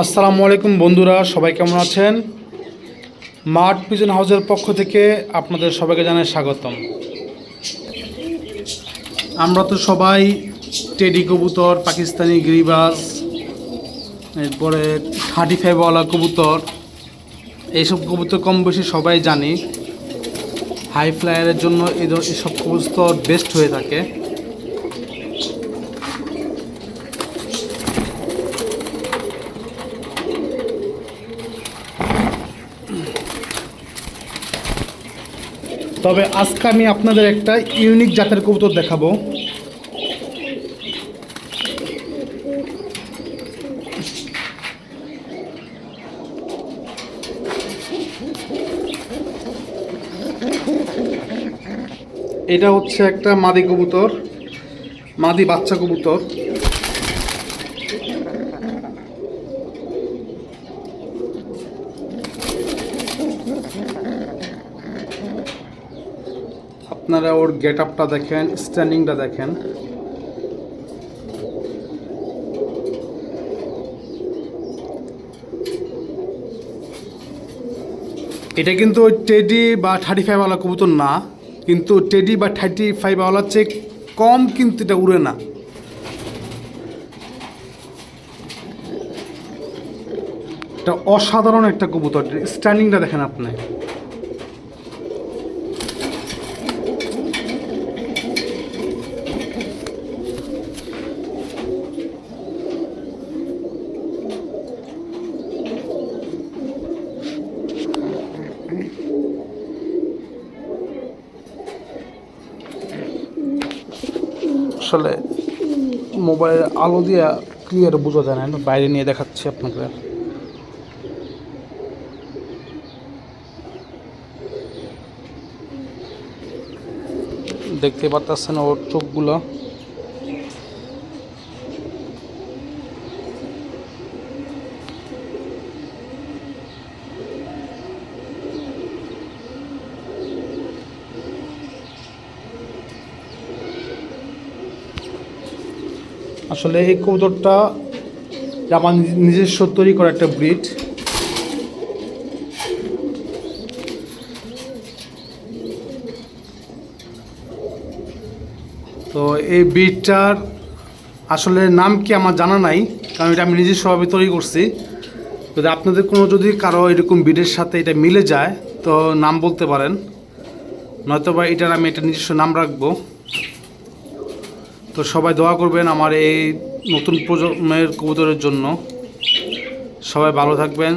আসসালামু আলাইকুম বন্ধুরা, সবাই কেমন আছেন? মার্ট পিজন হাউসের পক্ষ থেকে আপনাদের সবাইকে জানাই স্বাগতম। আমরা তো সবাই টেডি কবুতর, পাকিস্তানি গিরিবাজ, এরপরে থার্টি ফাইভওয়ালা কবুতর, এইসব কবুতর কম বেশি সবাই জানি। হাই ফ্লায়ারের জন্য এইসব কবুতর বেস্ট হয়ে থাকে। তবে আজকে আমি আপনাদের একটা ইউনিক জাতের কবুতর দেখাবো। এটা হচ্ছে একটা মাদি কবুতর, মাদি বাচ্চা কবুতর। আপনারা ওর গেট আপটা দেখেন, স্ট্যান্ডিংটা দেখেন। এটা কিন্তু টেডি বা থার্টি ফাইভওয়ালা কবুতর না, কিন্তু টেডি বা থার্টি ফাইভওয়ালার চেয়ে কম কিন্তু এটা উড়ে না। এটা অসাধারণ একটা কবুতর, স্ট্যান্ডিংটা দেখেন আপনি। আসলে মোবাইলের আলো দিয়ে ক্লিয়ার বোঝা যায় না, বাইরে নিয়ে দেখাচ্ছি আপনাকে। দেখতে পাচ্ছেন ওর চোখগুলো। আসলে এই কবুতরটা আমার নিজ- নিজস্ব তৈরি করা একটা ব্রিড। তো এই ব্রিডটার আসলে নাম কি আমার জানা নাই, কারণ এটা আমি নিজস্বভাবে তৈরি করছি। যদি আপনাদের কোনো যদি কারও এরকম ব্রিডের সাথে এটা মিলে যায়, তো নাম বলতে পারেন। নয়তো বা এটার আমি এটা নিজস্ব নাম রাখব। তো সবাই দোয়া করবেন আমার এই নতুন প্রজন্মের কবুতরের জন্য। সবাই ভালো থাকবেন,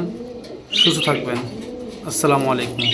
সুস্থ থাকবেন। আসসালামু আলাইকুম।